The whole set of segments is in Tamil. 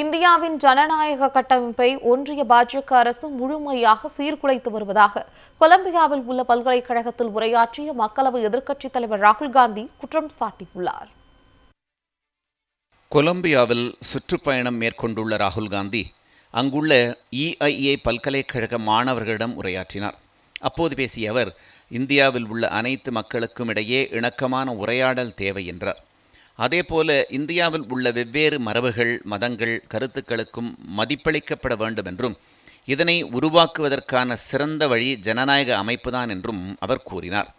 இந்தியாவின் ஜனநாயக கட்டமைப்பை ஒன்றிய பாஜக அரசு முழுமையாக சீர்குலைத்து வருவதாக கொலம்பியாவில் உள்ள பல்கலைக்கழகத்தில் உரையாற்றிய மக்களவை எதிர்க்கட்சித் தலைவர் ராகுல் காந்தி குற்றம் சாட்டியுள்ளார். கொலம்பியாவில் சுற்றுப்பயணம் மேற்கொண்டுள்ள ராகுல் காந்தி அங்குள்ள இஐஏ பல்கலைக்கழக மாணவர்களிடம் உரையாற்றினார். அப்போது பேசிய அவர் இந்தியாவில் உள்ள அனைத்து மக்களுக்கும் இடையே இணக்கமான உரையாடல் தேவை என்றார். அதேபோல இந்தியாவில் உள்ள வெவ்வேறு மரபுகள் மதங்கள் கருத்துக்களுக்கும் மதிப்பளிக்கப்பட வேண்டும் என்றும் இதனை உருவாக்குவதற்கான சிறந்த வழி ஜனநாயக அமைப்புதான் என்றும் அவர் கூறினார்.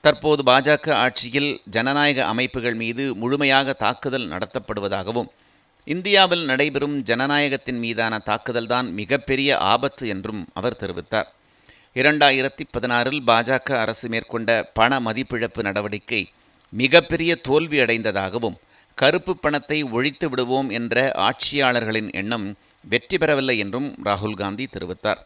தற்போது பாஜக ஆட்சியில் ஜனநாயக அமைப்புகள் மீது முழுமையாக தாக்குதல் நடத்தப்படுவதாகவும் இந்தியாவில் நடைபெறும் ஜனநாயகத்தின் மீதான தாக்குதல்தான் மிகப்பெரிய ஆபத்து என்றும் அவர் தெரிவித்தார். இரண்டாயிரத்தி பதினாறில் பாஜக அரசு மேற்கொண்ட பண மதிப்பிழப்பு நடவடிக்கை மிகப்பெரிய தோல்வி அடைந்ததாகவும் கருப்பு பணத்தை ஒழித்து விடுவோம் என்ற ஆட்சியாளர்களின் எண்ணம் வெற்றி பெறவில்லை என்றும் ராகுல் காந்தி தெரிவித்தார்.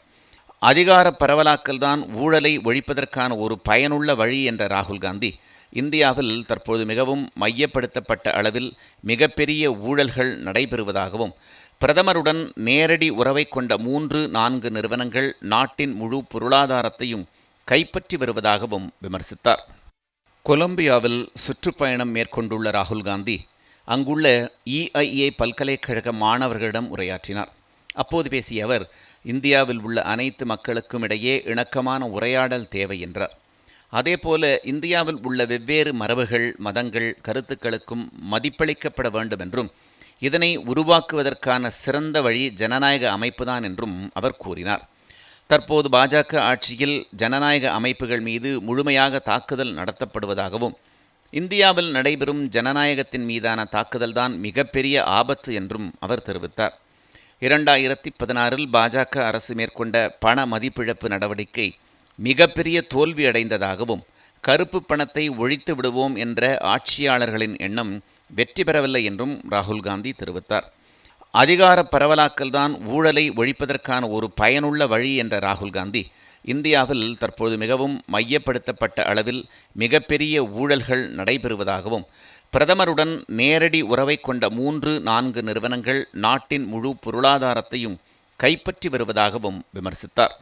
அதிகார பரவலாக்கல்தான் ஊழலை ஒழிப்பதற்கான ஒரு பயனுள்ள வழி என்ற ராகுல் காந்தி இந்தியாவில் தற்போது மிகவும் மையப்படுத்தப்பட்ட அளவில் மிகப்பெரிய ஊழல்கள் நடைபெறுவதாகவும் பிரதமருடன் நேரடி உறவை கொண்ட மூன்று நான்கு நிறுவனங்கள் நாட்டின் முழு பொருளாதாரத்தையும் கைப்பற்றி வருவதாகவும் விமர்சித்தார். கொலம்பியாவில் சுற்றுப்பயணம் மேற்கொண்டுள்ள ராகுல் காந்தி அங்குள்ள இஐஏ பல்கலைக்கழக மாணவர்களிடம் உரையாற்றினார். அப்போது பேசிய அவர் இந்தியாவில் உள்ள அனைத்து மக்களுக்கும் இடையே இணக்கமான உரையாடல் தேவை என்றார். அதேபோல இந்தியாவில் உள்ள வெவ்வேறு மரபுகள் மதங்கள் கருத்துக்களுக்கும் மதிப்பளிக்கப்பட வேண்டும் என்றும் இதனை உருவாக்குவதற்கான சிறந்த வழி ஜனநாயக அமைப்புதான் என்றும் அவர் கூறினார். தற்போது பாஜக ஆட்சியில் ஜனநாயக அமைப்புகள் மீது முழுமையாக தாக்குதல் நடத்தப்படுவதாகவும் இந்தியாவில் நடைபெறும் ஜனநாயகத்தின் மீதான தாக்குதல்தான் மிகப்பெரிய ஆபத்து என்றும் அவர் தெரிவித்தார். இரண்டாயிரத்தி பதினாறில் பாஜக அரசு மேற்கொண்ட பண மதிப்பிழப்பு நடவடிக்கை மிகப்பெரிய தோல்வி அடைந்ததாகவும் கருப்பு பணத்தை ஒழித்து விடுவோம் என்ற ஆட்சியாளர்களின் எண்ணம் வெற்றி பெறவில்லை என்றும் ராகுல் காந்தி தெரிவித்தார். அதிகார பரவலாக்கல்தான் ஊழலை ஒழிப்பதற்கான ஒரு பயனுள்ள வழி என்ற ராகுல் காந்தி. இந்தியாவில் தற்போது மிகவும் மையப்படுத்தப்பட்ட அளவில் மிகப்பெரிய ஊழல்கள் நடைபெறுவதாகவும் பிரதமருடன் நேரடி உறவை கொண்ட மூன்று நான்கு நிறுவனங்கள் நாட்டின் முழு பொருளாதாரத்தையும் கைப்பற்றி வருவதாகவும் விமர்சித்தார்.